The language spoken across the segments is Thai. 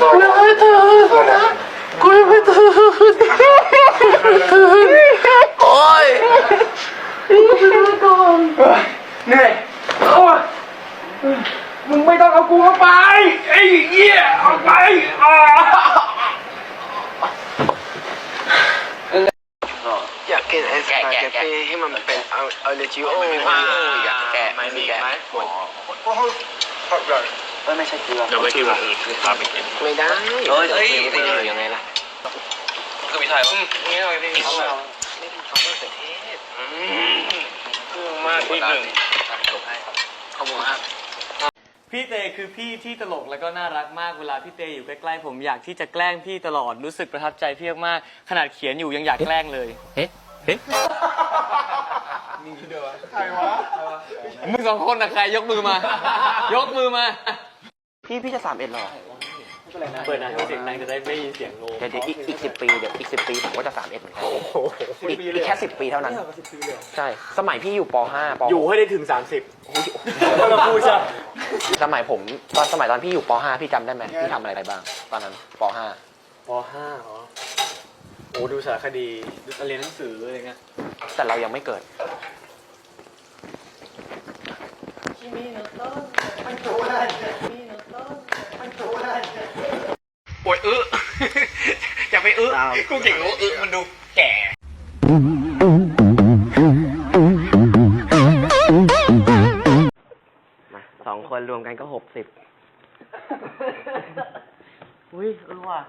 กูยังไม่ตื่นกูยังไม่ตื่นโอ้ยเหนื่อยโอ้ยมึงไม่ต้องเอากูเข้าไปไอ้เหี้ยเอาไปอ่าอยากกินไอ้สปาเกตตี้ที่มันเป็นเอาเอาเลจิโออยากแกะไม่มีแกะไหมโอ้โหมดเออไม่ใช่เกลือเดี๋ยวไปกินอย่างอื่นพาไปกินไม่ได้เฮ้ยเฮ้ยไม่ได้ยังไงล่ะก็มีไทยป่ะนี่หน่อยดิเขาเราไม่ได้ชอบมะเขือเทศมากนิดหนึ่งขอบคุณครับพี่เตคือพี่ที่ตลกแล้วก็น่ารักมากเวลาพี่เตอยู่ใกล้ๆผมอยากที่จะแกล้งพี่ตลอดรู้สึกประทับใจพี่มากๆขนาดเขียนอยู่ยังอยากแกล้งเลยเฮ้เฮ้ใครวะมึงสองคนนะใครยกมือมา ยกมือมา พี่พี่จะสามเอ็ดหรอเปิดนะให้เสียงดังจะได้ไม่ยินเสียงโงเดี๋ยวเดี๋ยวอีกอีกสิบปีเดี๋ยวอีกสิบปีผมก็จะสามเอ็ดเหมือนกันอีกอีกแค่สิบปีเท่านั้นใช่สมัยพี่อยู่ปห้าปอยู่ให้ได้ถึง30เราพูดใช่สมัยผมตอนสมัยตอนพี่อยู่ปห้าพี่จำได้ไหมพี่ทำอะไรไปบ้าง ตอนนั้นปห้าป .5 เหรอโอ้ดูสารคดีดูเรียนหนังสืออะไรเงี้ยแต่เรายังไม่เกิดป วดอึอย่าไปอึกูเก่งรู้อึมันดูแก่มาสองคนรวมกันก็หกสิบอุ้ยเออว่ะ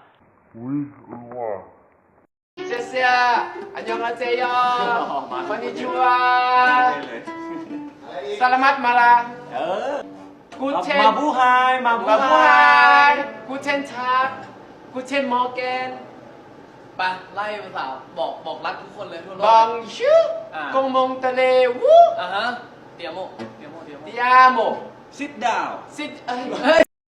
เซียเซียอันยองอาเซโยคอนนิชัวสลามัตมาลาเออกูเชนมาบูไฮมาบูมาไฮบูไฮกูเชนชาร์ กูเชนมอร์แกนไปไล่ภาษาบอกบอกรักทุกคนเลยทั่วโลกบองชูกงมงทะเลวูอะฮะเตียโมเตียโมเตียโม ดิอาโมซิดดาวซิดเอ้ยเฮ้ย